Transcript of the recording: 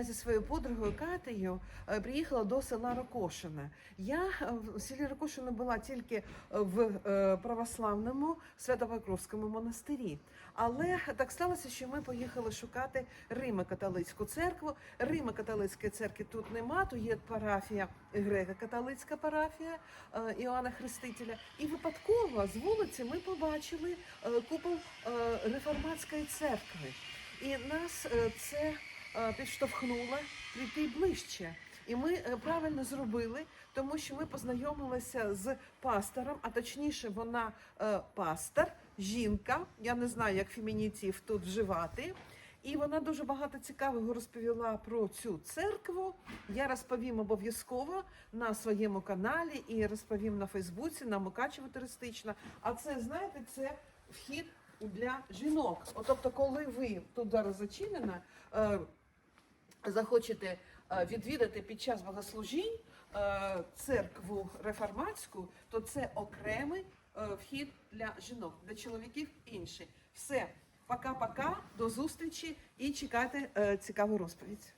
я зі своєю подругою Катею е, приїхала до села Рокошине. Я е, в селі Рокошине була тільки е, в православному Свято-Покровському монастирі. Але так сталося, що ми поїхали шукати Римо-католицьку церкву. Римо-католицької церкви тут нема, тут є парафія греко-католицька парафія Іоанна Хрестителя. І випадково з вулиці ми побачили купол реформатської церкви. І нас це е, підштовхнуло прийти ближче. І ми е, правильно зробили, тому що ми познайомилися з пастором, а точніше, вона е, пастор, жінка. Я не знаю, як фемінітив тут вживати. І вона дуже багато цікавого розповіла про цю церкву. Я розповім обов'язково на своєму каналі і розповім на Фейсбуці, на Мукачево туристична. А це, знаєте, це вхід для жінок. От, тобто, коли ви тут зараз зачинена, захочете е, відвідати під час богослужінь е, церкву реформатську, то це окремий е, вхід для жінок, для чоловіків інший. Все, пока-пока, до зустрічі і чекайте цікаву розповідь.